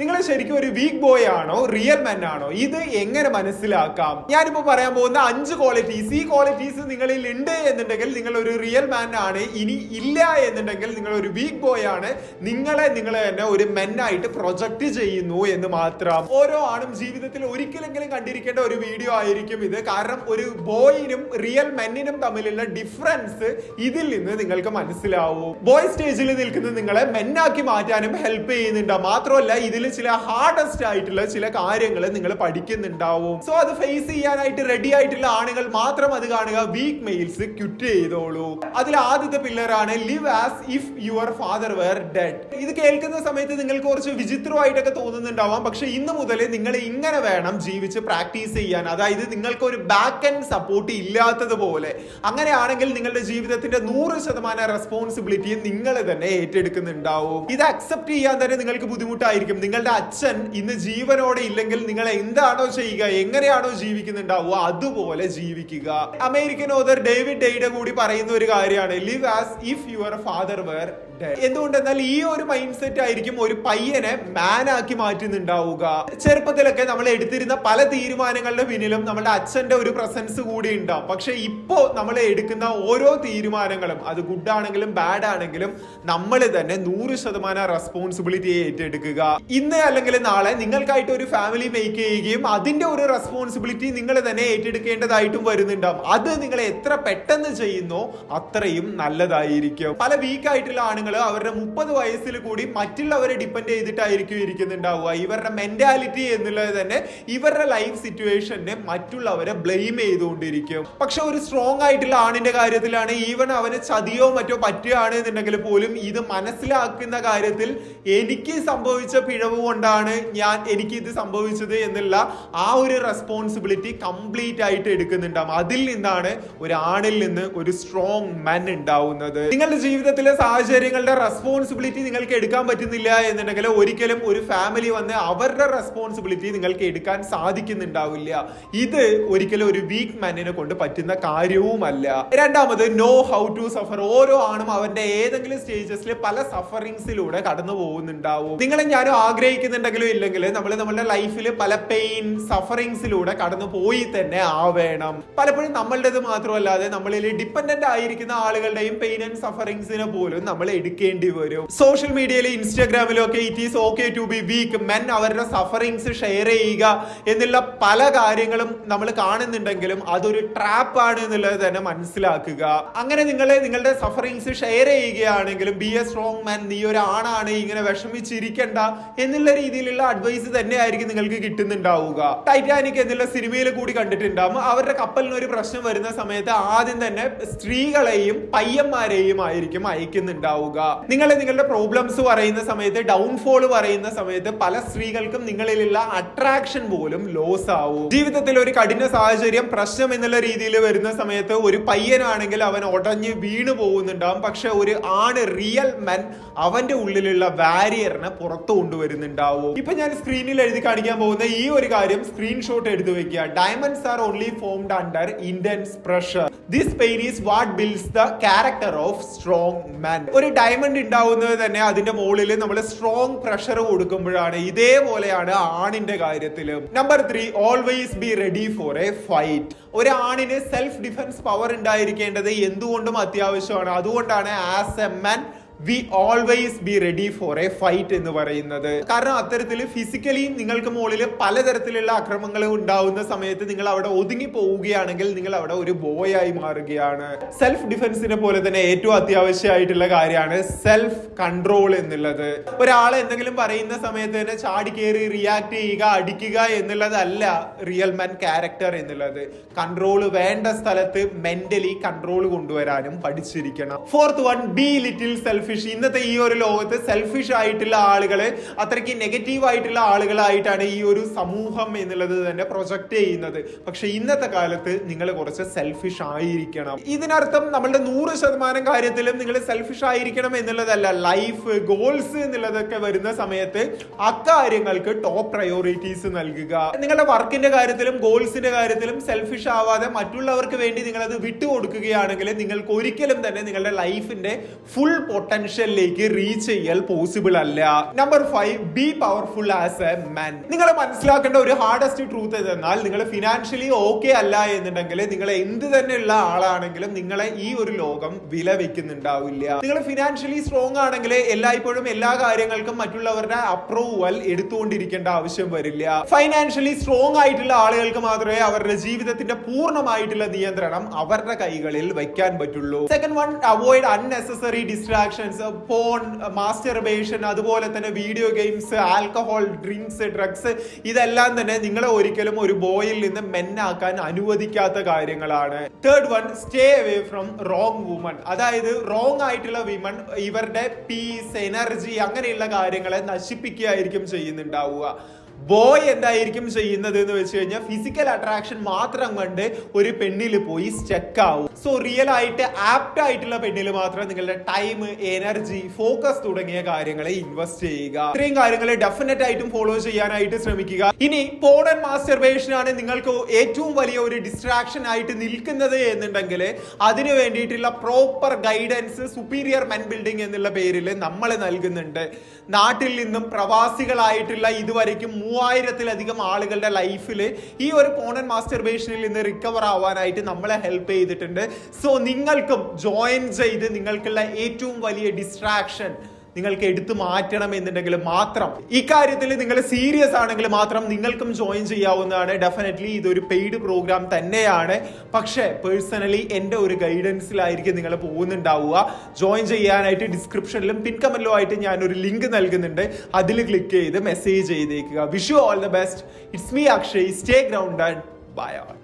നിങ്ങൾ ശരിക്കും ഒരു വീക്ക് ബോയ് ആണോ റിയൽ മെൻ ആണോ? ഇത് എങ്ങനെ മനസ്സിലാക്കാം? ഞാനിപ്പോ പറയാൻ പോകുന്ന അഞ്ച് ക്വാളിറ്റീസ് ഈ ക്വാളിറ്റീസ് നിങ്ങളിൽ ഉണ്ട് എന്നുണ്ടെങ്കിൽ നിങ്ങൾ ഒരു റിയൽ മാൻ ആണ് ഇനി ഇല്ല എന്നുണ്ടെങ്കിൽ നിങ്ങൾ ഒരു വീക്ക് ബോയ് ആണ്. നിങ്ങളെ നിങ്ങളെ തന്നെ ഒരു ആയിട്ട് പ്രൊജക്ട് ചെയ്യുന്നു എന്ന് മാത്രം. ഓരോ ആണും ജീവിതത്തിൽ ഒരിക്കലെങ്കിലും കണ്ടിരിക്കേണ്ട ഒരു വീഡിയോ ആയിരിക്കും ഇത്. കാരണം ഒരു ബോയിനും റിയൽ മെന്നിനും തമ്മിലുള്ള ഡിഫറൻസ് ഇതിൽ നിന്ന് നിങ്ങൾക്ക് മനസ്സിലാവും. ബോയ് സ്റ്റേജിൽ നിൽക്കുന്ന നിങ്ങളെ മെന്നാക്കി മാറ്റാനും ഹെൽപ്പ് ചെയ്യുന്നുണ്ട്. മാത്രമല്ല ഇതിൽ ചില ഹാർഡസ്റ്റ് ആയിട്ടുള്ള ചില കാര്യങ്ങൾ നിങ്ങൾ പഠിക്കുന്നുണ്ടാവും. സോ അത് ഫേസ് ചെയ്യാനായിട്ട് റെഡി ആയിട്ടുള്ള ആണുങ്ങൾ മാത്രം അത് കാണുക. വീക്ക് മെയിൽസ് ക്വിറ്റ് ചെയ്തോളൂ. അതിൽ ആദ്യത്തെ പില്ലറാണ് live as if your father were dead ഇത് കേൾക്കുന്ന സമയത്ത് നിങ്ങൾക്ക് കുറച്ച് വിചിത്രമായിട്ടൊക്കെ തോന്നുന്നുണ്ടാവാം. പക്ഷെ ഇന്ന് മുതൽ നിങ്ങൾ ഇങ്ങനെ വേണം ജീവിച്ച് പ്രാക്ടീസ് ചെയ്യാൻ. അതായത് നിങ്ങൾക്ക് ഒരു ബാക്ക് ആൻഡ് സപ്പോർട്ട് ഇല്ലാത്തതുപോലെ അങ്ങനെയാണെങ്കിൽ നിങ്ങളുടെ ജീവിതത്തിന്റെ നൂറ് ശതമാനം റെസ്പോൺസിബിലിറ്റിയും നിങ്ങൾ തന്നെ ഏറ്റെടുക്കുന്നുണ്ടാവും. ഇത് അക്സെപ്റ്റ് ചെയ്യാൻ തന്നെ നിങ്ങൾക്ക് ബുദ്ധിമുട്ടായിരിക്കും. നിങ്ങളുടെ അച്ഛൻ ഇന്ന് ജീവനോടെ ഇല്ലെങ്കിൽ നിങ്ങൾ എന്താണോ ചെയ്യുക എങ്ങനെയാണോ ജീവിക്കുന്നുണ്ടാവുക അതുപോലെ ജീവിക്കുക. അമേരിക്കൻ ഓതർ ഡേവിഡ് ഡെയ്ഡ കൂടി പറയുന്ന ഒരു കാര്യമാണ് live as if your father were എന്തുകൊണ്ടെന്നാൽ ഈ ഒരു മൈൻഡ് സെറ്റ് ആയിരിക്കും ഒരു പയ്യനെ മാൻ ആക്കി മാറ്റുന്നുണ്ടാവുക. ചെറുപ്പത്തിലൊക്കെ നമ്മൾ എടുത്തിരുന്ന പല തീരുമാനങ്ങളുടെ പിന്നിലും നമ്മുടെ അച്ഛന്റെ ഒരു പ്രസൻസ് കൂടി ഉണ്ടാവും. പക്ഷെ ഇപ്പോ നമ്മൾ എടുക്കുന്ന ഓരോ തീരുമാനങ്ങളും അത് ഗുഡ് ആണെങ്കിലും ബാഡ് ആണെങ്കിലും നമ്മൾ തന്നെ നൂറ് ശതമാനം റെസ്പോൺസിബിലിറ്റി ഏറ്റെടുക്കുക. ഇന്ന് അല്ലെങ്കിൽ നാളെ നിങ്ങൾക്കായിട്ട് ഒരു ഫാമിലി മേക്ക് ചെയ്യുകയും അതിന്റെ ഒരു റെസ്പോൺസിബിലിറ്റി നിങ്ങൾ തന്നെ ഏറ്റെടുക്കേണ്ടതായിട്ടും വരുന്നുണ്ടാവും. അത് നിങ്ങൾ എത്ര പെട്ടെന്ന് ചെയ്യുന്നോ അത്രയും നല്ലതായിരിക്കും. പല വീക്ക് ആയിട്ടുള്ള ആണുങ്ങൾ അവരുടെ മുപ്പത് വയസ്സിൽ കൂടി മറ്റുള്ളവരെ ഡിപ്പെൻഡ് ചെയ്തിട്ടായിരിക്കും ഇരിക്കുന്നുണ്ടാവുക. ഇവരുടെ മെന്റാലിറ്റി എന്നുള്ളത് തന്നെ ഇവരുടെ ലൈഫ് സിറ്റുവേഷനെ മറ്റുള്ളവരെ ബ്ലെയിം ചെയ്തുകൊണ്ടിരിക്കും. പക്ഷെ ഒരു സ്ട്രോങ് ആയിട്ടുള്ള ആണിന്റെ കാര്യത്തിലാണ് ഈവൻ അവന് ചതിയോ മറ്റോ പറ്റുകയാണ് എന്നുണ്ടെങ്കിൽ പോലും ഇത് മനസ്സിലാക്കുന്ന കാര്യത്തിൽ എനിക്ക് സംഭവിച്ച പിഴവ് കൊണ്ടാണ് ഞാൻ എനിക്ക് ഇത് സംഭവിച്ചത് എന്നുള്ള ആ ഒരു റെസ്പോൺസിബിലിറ്റി കംപ്ലീറ്റ് ആയിട്ട് എടുക്കുന്നുണ്ടാവും. അതിൽ നിന്നാണ് ഒരു ആണിൽ നിന്ന് ഒരു സ്ട്രോങ് മെൻ ഉണ്ടാവുന്നത്. നിങ്ങളുടെ ജീവിതത്തിലെ സാഹചര്യങ്ങളുടെ റെസ്പോൺസിബിലിറ്റി നിങ്ങൾക്ക് എടുക്കാൻ പറ്റുന്നില്ല എന്നുണ്ടെങ്കിൽ ഒരിക്കലും ഒരു ഫാമിലി വന്ന് അവരുടെ റെസ്പോൺസിബിലിറ്റി നിങ്ങൾക്ക് എടുക്കാൻ സാധിക്കുന്നുണ്ടാവില്ല. ഇത് ഒരിക്കലും ഒരു വീക്ക് മാനിനെ കൊണ്ട് പറ്റുന്ന കാര്യവുമല്ല. രണ്ടാമത് നോ ഹൗ ടു സഫർ ഓരോ ആണും അവന്റെ ഏതെങ്കിലും സ്റ്റേജസിൽ പല സഫറിങ്സിലൂടെ കടന്നു പോകുന്നുണ്ടാവും. നിങ്ങളെ ഞാനും ആഗ്രഹിക്കുന്നുണ്ടെങ്കിലും ഇല്ലെങ്കിൽ നമ്മൾ നമ്മുടെ ലൈഫിൽ പല പെയിൻ സഫറിങ്സിലൂടെ കടന്നു പോയി തന്നെ ആവേണം. പലപ്പോഴും നമ്മളുടേത് മാത്രമല്ലാതെ നമ്മളിൽ ഡിപ്പെൻഡന്റ് ആയിരിക്കുന്ന ആളുകളുടെയും പെയിൻ ആൻഡ് സഫറിങ്സിനെ പോലും നമ്മൾ എടുക്കേണ്ടി വരും. സോഷ്യൽ മീഡിയയിൽ ഇൻസ്റ്റാഗ്രാമിലും ഒക്കെ it is okay to be weak men അവരുടെ സഫറിങ്സ് ഷെയർ ചെയ്യുക എന്നുള്ള പല കാര്യങ്ങളും നമ്മൾ കാണുന്നുണ്ടെങ്കിലും അതൊരു ട്രാപ്പ് ആണ് എന്നുള്ളത് തന്നെ മനസ്സിലാക്കുക. അങ്ങനെ നിങ്ങൾ നിങ്ങളുടെ സഫറിങ്സ് ഷെയർ ചെയ്യുകയാണെങ്കിലും ബി എ സ്ട്രോങ് മാൻ നീ ഒരു ആണാണ് ഇങ്ങനെ വിഷമിച്ചിരിക്കണ്ട എന്നുള്ള രീതിയിലുള്ള അഡ്വൈസ് തന്നെയായിരിക്കും നിങ്ങൾക്ക് കിട്ടുന്നുണ്ടാവുക. ടൈറ്റാനിക് എന്നുള്ള സിനിമയിൽ കൂടി കണ്ടിട്ടുണ്ടാവും. അവരുടെ കപ്പലിന് ഒരു പ്രശ്നം വരുന്ന സമയത്ത് ആദ്യം തന്നെ സ്ത്രീകളെയും പയ്യന്മാരെയും ആയിരിക്കും അയക്കുന്നുണ്ടാവുക. നിങ്ങൾ നിങ്ങളുടെ പ്രോബ്ലംസ് പറയുന്ന സമയത്ത് ഡൗൺഫോൾ പറയുന്ന സമയത്ത് പല സ്ത്രീകൾക്കും നിങ്ങളിലുള്ള അട്രാക്ഷൻ പോലും ലോസ് ആവും. ജീവിതത്തിൽ ഒരു കഠിന സാഹചര്യം പ്രശ്നം എന്നുള്ള രീതിയിൽ വരുന്ന സമയത്ത് ഒരു പയ്യനാണെങ്കിൽ അവൻ ഉടഞ്ഞ് വീണു പോകുന്നുണ്ടാവും. പക്ഷെ ഒരു ആണ് റിയൽ മെൻ അവന്റെ ഉള്ളിലുള്ള വാരിയറിനെ പുറത്തു കൊണ്ടുവരുന്നുണ്ടാവും. ഇപ്പൊ ഞാൻ സ്ക്രീനിൽ എഴുതി കാണിക്കാൻ പോകുന്ന ഈ ഒരു കാര്യം സ്ക്രീൻഷോട്ട് എടുത്തു വെക്കുക. Diamonds are only formed under intense pressure this pain is what builds the character of strong man ഒരു ഡയമണ്ട് ഉണ്ടാവുന്നത് തന്നെ അതിന്റെ മുകളിൽ നമ്മൾ സ്ട്രോങ് പ്രഷർ കൊടുക്കുമ്പോഴാണ്. ഇതേപോലെയാണ് ആണിന്റെ കാര്യത്തിലും. Number three always be ready for a fight ഒരു ആണിന് സെൽഫ് ഡിഫൻസ് പവർ ഉണ്ടായിരിക്കേണ്ടത് എന്തുകൊണ്ടും അത്യാവശ്യമാണ്. അതുകൊണ്ടാണ് as a man we always be ready for a fight എന്ന് പറയുന്നത്. കാരണം അത്തരത്തിൽ ഫിസിക്കലി നിങ്ങൾക്ക് മുകളിൽ പലതരത്തിലുള്ള അക്രമങ്ങൾ ഉണ്ടാവുന്ന സമയത്ത് നിങ്ങൾ അവിടെ ഒതുങ്ങി പോവുകയാണെങ്കിൽ നിങ്ങൾ അവിടെ ഒരു ബോയ് ആയി മാറുകയാണ്. സെൽഫ് ഡിഫൻസിനെ പോലെ തന്നെ ഏറ്റവും അത്യാവശ്യമായിട്ടുള്ള കാര്യമാണ് സെൽഫ് കൺട്രോൾ എന്നുള്ളത്. ഒരാൾ എന്തെങ്കിലും പറയുന്ന സമയത്ത് തന്നെ ചാടി കയറി റിയാക്ട് ചെയ്യുക അടിക്കുക എന്നുള്ളതല്ല റിയൽ മാൻ ക്യാരക്ടർ എന്നുള്ളത്. കൺട്രോൾ വേണ്ട സ്ഥലത്ത് മെന്റലി കൺട്രോൾ കൊണ്ടുവരാനും പഠിച്ചിരിക്കണം. Fourth one be little selfish ഇന്നത്തെ ഈ ഒരു ലോകത്ത് സെൽഫിഷ് ആയിട്ടുള്ള ആളുകൾ അത്രയ്ക്ക് നെഗറ്റീവ് ആയിട്ടുള്ള ആളുകളായിട്ടാണ് ഈ ഒരു സമൂഹം എന്നുള്ളത് തന്നെ പ്രൊജക്ട് ചെയ്യുന്നത്. പക്ഷെ ഇന്നത്തെ കാലത്ത് നിങ്ങൾ കുറച്ച് സെൽഫിഷ് ആയിരിക്കണം. ഇതിനർത്ഥം നമ്മളുടെ നൂറ് ശതമാനം കാര്യത്തിലും നിങ്ങൾ സെൽഫിഷ് ആയിരിക്കണം എന്നുള്ളതല്ല. ലൈഫ് ഗോൾസ് എന്നുള്ളതൊക്കെ വരുന്ന സമയത്ത് അക്കാര്യങ്ങൾക്ക് ടോപ്പ് പ്രയോറിറ്റീസ് നൽകുക. നിങ്ങളുടെ വർക്കിന്റെ കാര്യത്തിലും ഗോൾസിന്റെ കാര്യത്തിലും സെൽഫിഷ് ആവാതെ മറ്റുള്ളവർക്ക് വേണ്ടി നിങ്ങൾ അത് വിട്ടുകൊടുക്കുകയാണെങ്കിൽ നിങ്ങൾക്ക് ഒരിക്കലും തന്നെ നിങ്ങളുടെ ലൈഫിന്റെ ഫുൾ പൊട്ടൻഷ്യൽ പൊട്ടൻഷ്യലിലേക്ക് റീച്ച് ചെയ്യൽ പോസിബിൾ അല്ല. Number five be powerful as a man നിങ്ങൾ മനസ്സിലാക്കേണ്ട ഒരു ഹാർഡസ്റ്റ് ട്രൂത്ത് എന്തെന്നാൽ നിങ്ങൾ ഫിനാൻഷ്യലി ഓക്കെ അല്ല എന്നുണ്ടെങ്കിൽ നിങ്ങൾ എന്ത് തന്നെയുള്ള ആളാണെങ്കിലും നിങ്ങളെ ഈ ഒരു ലോകം വില വെക്കുന്നുണ്ടാവില്ല നിങ്ങൾ ഫിനാൻഷ്യലി സ്ട്രോങ് ആണെങ്കിൽ എല്ലായ്പ്പോഴും എല്ലാ കാര്യങ്ങൾക്കും മറ്റുള്ളവരുടെ അപ്രൂവൽ എടുത്തുകൊണ്ടിരിക്കേണ്ട ആവശ്യം വരില്ല. ഫൈനാൻഷ്യലി സ്ട്രോങ് ആയിട്ടുള്ള ആളുകൾക്ക് മാത്രമേ അവരുടെ ജീവിതത്തിന്റെ പൂർണമായിട്ടുള്ള നിയന്ത്രണം അവരുടെ കൈകളിൽ വയ്ക്കാൻ പറ്റുള്ളൂ. Second one avoid unnecessary distractions phone masturbation അതുപോലെ തന്നെ video games alcohol drinks drugs ഇതെല്ലാം തന്നെ നിങ്ങളെ ഒരിക്കലും ഒരു ബോയിൽ നിന്ന് മെന്നാക്കാൻ അനുവദിക്കാത്ത കാര്യങ്ങളാണ്. Third one stay away from wrong woman അതായത് റോങ് ആയിട്ടുള്ള വിമൺ ഇവരുടെ പീസ് എനർജി അങ്ങനെയുള്ള കാര്യങ്ങളെ നശിപ്പിക്കുകയായിരിക്കും ചെയ്യുന്നുണ്ടാവുക. ബോയ് എന്തായിരിക്കും ചെയ്യുന്നത് എന്ന് വെച്ച് കഴിഞ്ഞാൽ ഫിസിക്കൽ അട്രാക്ഷൻ മാത്രം കണ്ട് ഒരു പെണ്ണിൽ പോയി സ്റ്റക്ക് ആവും. സോ റിയൽ ആയിട്ട് ആപ്റ്റ് ആയിട്ടുള്ള പെണ്ണിൽ മാത്രം നിങ്ങളുടെ ടൈം എനർജി ഫോക്കസ് തുടങ്ങിയ കാര്യങ്ങളെ ഇൻവെസ്റ്റ് ചെയ്യുക. ഇത്രയും കാര്യങ്ങളെ ഡെഫിനറ്റ് ആയിട്ടും ഫോളോ ചെയ്യാനായിട്ട് ശ്രമിക്കുക. ഇനി പോൺ ആൻഡ് മാസ്റ്റർബേഷൻ ആണ് നിങ്ങൾക്ക് ഏറ്റവും വലിയ ഒരു ഡിസ്ട്രാക്ഷൻ ആയിട്ട് നിൽക്കുന്നത് എന്നുണ്ടെങ്കിൽ അതിനു വേണ്ടിയിട്ടുള്ള proper guidance superior men building എന്നുള്ള പേരിൽ നമ്മൾ നൽകുന്നുണ്ട്. നാട്ടിൽ നിന്നും പ്രവാസികളായിട്ടുള്ള ഇതുവരയ്ക്കും മൂവായിരത്തിലധികം ആളുകളുടെ ലൈഫിൽ ഈ ഒരു പോണൻ മാസ്റ്റർബേഷനിൽ നിന്ന് റിക്കവർ ആവാനായിട്ട് നമ്മളെ ഹെൽപ്പ് ചെയ്തിട്ടുണ്ട്. സോ നിങ്ങൾക്കും ജോയിൻ ചെയ്ത് നിങ്ങൾക്കുള്ള ഏറ്റവും വലിയ ഡിസ്ട്രാക്ഷൻ നിങ്ങൾക്ക് എടുത്തു മാറ്റണം എന്നുണ്ടെങ്കിൽ മാത്രം. ഇക്കാര്യത്തിൽ നിങ്ങൾ സീരിയസ് ആണെങ്കിൽ മാത്രം നിങ്ങൾക്കും ജോയിൻ ചെയ്യാവുന്നതാണ്. ഡെഫിനറ്റ്ലി ഇതൊരു പെയ്ഡ് പ്രോഗ്രാം തന്നെയാണ്. പക്ഷേ പേഴ്സണലി എന്റെ ഒരു ഗൈഡൻസിലായിരിക്കും നിങ്ങൾ പോകുന്നുണ്ടാവുക. ജോയിൻ ചെയ്യാനായിട്ട് ഡിസ്ക്രിപ്ഷനിലും പിൻ ആയിട്ട് ഞാനൊരു ലിങ്ക് നൽകുന്നുണ്ട്. അതിൽ ക്ലിക്ക് ചെയ്ത് മെസ്സേജ് ചെയ്തേക്കുക. Wish you all the best it's me Akshay stay ground and bye all